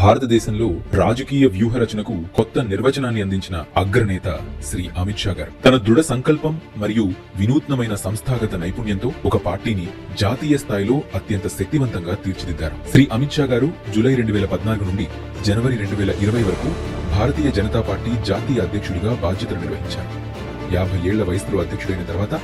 భారతదేశంలో రాజకీయ వ్యూహ రచనకు కొత్త నిర్వచనాన్ని అందించిన అగ్రనేత శ్రీ అమిత్ షా గారు. తన దృఢ సంకల్పం మరియు వినూత్నమైన సంస్థాగత నైపుణ్యంతో ఒక పార్టీని జాతీయ స్థాయిలో అత్యంత శక్తివంతంగా తీర్చిదిద్దారు. శ్రీ అమిత్ షా గారు జూలై రెండు వేల పద్నాలుగు నుండి జనవరి రెండు వేల ఇరవై వరకు భారతీయ జనతా పార్టీ జాతీయ అధ్యక్షుడిగా బాధ్యతలు నిర్వహించారు. యాభై ఏళ్ళ వయసులో అధ్యక్షుడైన తర్వాత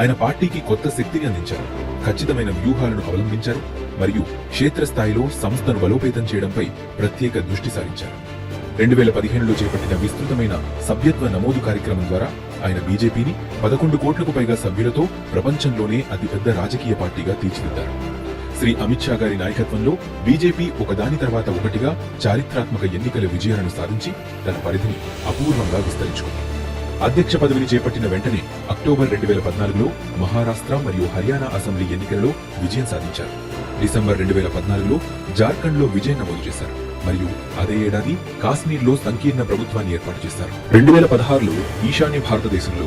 ఆయన పార్టీకి కొత్త శక్తిని అందించారు. ఖచ్చితమైన వ్యూహాలను అవలంబించారు మరియు క్షేత్రస్థాయిలో సంస్థను బలోపేతం చేయడంపై ప్రత్యేక దృష్టి సారించారు. రెండు వేల పదిహేనులో చేపట్టిన విస్తృతమైన సభ్యత్వ నమోదు కార్యక్రమం ద్వారా ఆయన బీజేపీని పదకొండు కోట్లకు పైగా సభ్యులతో ప్రపంచంలోనే అతిపెద్ద రాజకీయ పార్టీగా తీర్చిదిద్దారు. శ్రీ అమిత్ షా గారి నాయకత్వంలో బీజేపీ ఒకదాని తర్వాత ఒకటిగా చారిత్రాత్మక ఎన్నికల విజయాలను సాధించి తన పరిధిని అపూర్వంగా విస్తరించుకుంది. అధ్యక్ష పదవిని చేపట్టిన వెంటనే అక్టోబర్ రెండు వేల పద్నాలుగులో మహారాష్ట్ర మరియు హర్యానా అసెంబ్లీ ఎన్నికలలో విజయం సాధించారు. డిసెంబర్ రెండు వేల పద్నాలుగులో జార్ఖండ్లో విజయం నమోదు చేశారు. మరియు అదే ఏడాది కాశ్మీర్లో సంకీర్ణ ప్రభుత్వాన్ని ఏర్పాటు చేశారు. రెండు వేల పదహారులో ఈశాన్య భారతదేశంలో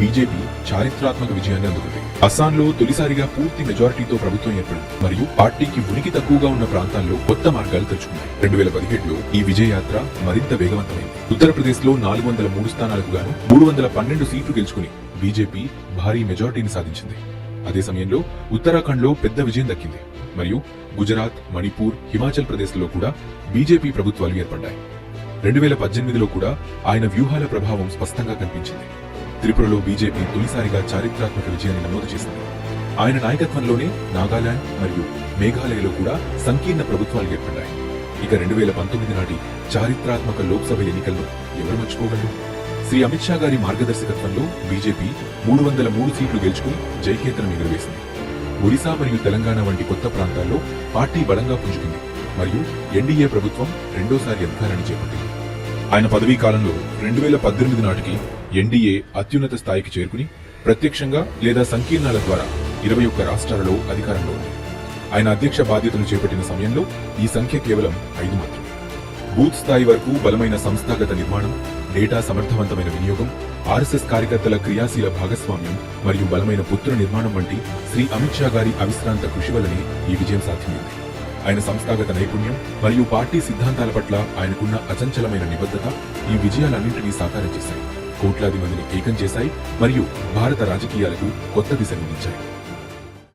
బీజేపీ చారిత్రాత్మక విజయాన్ని అందుకుంది. అస్సాంలో తొలిసారిగా పూర్తి మెజారిటీతో ప్రభుత్వం ఏర్పడింది. మరియు పార్టీకి ఉనికి తక్కువగా ఉన్న ప్రాంతాల్లో కొత్త మార్గాలు తెరుచుకున్నాయి. రెండు వేల పదిహేడులో ఈ విజయయాత్ర మరింత వేగవంతమైంది. ఉత్తరప్రదేశ్లో నాలుగు వందల మూడు స్థానాలకు గాను మూడు వందల పన్నెండు సీట్లు గెలుచుకుని బీజేపీ భారీ మెజారిటీని సాధించింది. అదే సమయంలో ఉత్తరాఖండ్లో పెద్ద విజయం దక్కింది. మరియు గుజరాత్ మణిపూర్ హిమాచల్ ప్రదేశ్లో కూడా బీజేపీ ప్రభుత్వాలు ఏర్పడ్డాయి. రెండు వేల పద్దెనిమిదిలో కూడా ఆయన వ్యూహాల ప్రభావం స్పష్టంగా కనిపించింది. త్రిపురలో బీజేపీ తొలిసారిగా చారిత్రాత్మక విజయాన్ని నమోదు చేసింది. ఆయన నాయకత్వంలోనే నాగాలాండ్ మరియు మేఘాలయలో కూడా సంకీర్ణ ప్రభుత్వాలు ఏర్పడ్డాయి. ఇక రెండు వేల పంతొమ్మిది నాటి చారిత్రాత్మక లోక్సభ ఎన్నికల్లో ఎవరు మర్చిపోగలరు? శ్రీ అమిత్ షా గారి మార్గదర్శకత్వంలో బీజేపీ మూడు వందల మూడు సీట్లు గెలుచుకుని జయకేతనం ఎగురవేసింది ఒరిసా మరియు తెలంగాణ వంటి కొత్త ప్రాంతాల్లో పార్టీ బలంగా పుంజుకుంది మరియు ఎన్డీఏ ప్రభుత్వం రెండోసారి అధికారాన్ని చేపట్టింది. ఆయన పదవీ కాలంలో రెండు వేల పద్దెనిమిది నాటికి ఎన్డీఏ అత్యున్నత స్థాయికి చేరుకుని ప్రత్యక్షంగా లేదా సంకీర్ణాల ద్వారా ఇరవై ఒక్క రాష్ట్రాలలో అధికారంలో ఉంది. ఆయన అధ్యక్ష బాధ్యతలు చేపట్టిన సమయంలో ఈ సంఖ్య కేవలం ఐదు మాత్రమే. బూత్ స్థాయి వరకు బలమైన సంస్థాగత నిర్మాణం డేటా సమర్థవంతమైన వినియోగం ఆర్ఎస్ఎస్ కార్యకర్తల క్రియాశీల భాగస్వామ్యం మరియు బలమైన పుత్ర నిర్మాణం వంటి శ్రీ అమిత్ షా గారి అవిశ్రాంత కృషి వల్లనే ఈ విజయం సాధ్యమైంది. ఆయన సంస్థాగత నైపుణ్యం మరియు పార్టీ సిద్ధాంతాల పట్ల ఆయనకున్న అచంచలమైన నిబద్ధత ఈ విజయాలన్నింటినీ సాకారం చేశాయి. కోట్లాది మందిని ఏకం చేశాయి మరియు భారత రాజకీయాలకు కొత్త దిశ